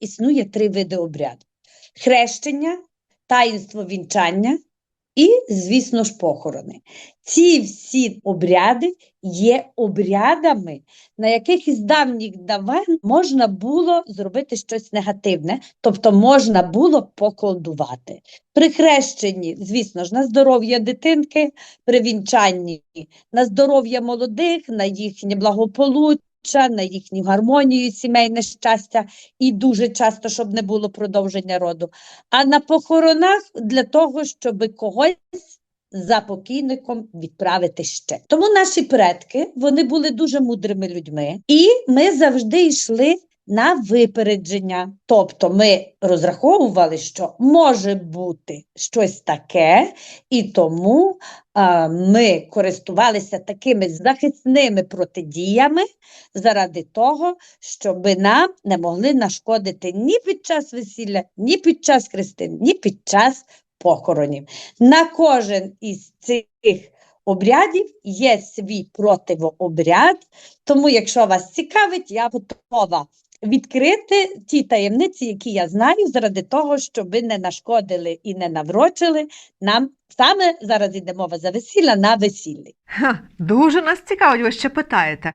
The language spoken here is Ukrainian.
існує три види обряду: хрещення, таїнство вінчання і, звісно ж, похорони. Ці всі обряди є обрядами, на яких із давніх давен можна було зробити щось негативне, тобто можна було поколдувати. При хрещенні, звісно ж, на здоров'я дитинки, при вінчанні на здоров'я молодих, на їхнє благополуччя, на їхню гармонію, сімейне щастя, і дуже часто, щоб не було продовження роду. А на похоронах для того, щоб когось за покійником відправити ще. Тому наші предки вони були дуже мудрими людьми, і ми завжди йшли на випередження. Тобто ми розраховували, що може бути щось таке, і тому а, ми користувалися такими захисними протидіями заради того, щоб нам не могли нашкодити ні під час весілля, ні під час хрестин, ні під час похоронів. На кожен із цих обрядів є свій противообряд, тому, якщо вас цікавить, я готова відкрити ті таємниці, які я знаю, заради того, щоб не нашкодили і не наврочили нам саме зараз іде мова за весілля на весіллі. Ха, дуже нас цікавить, ви ще питаєте.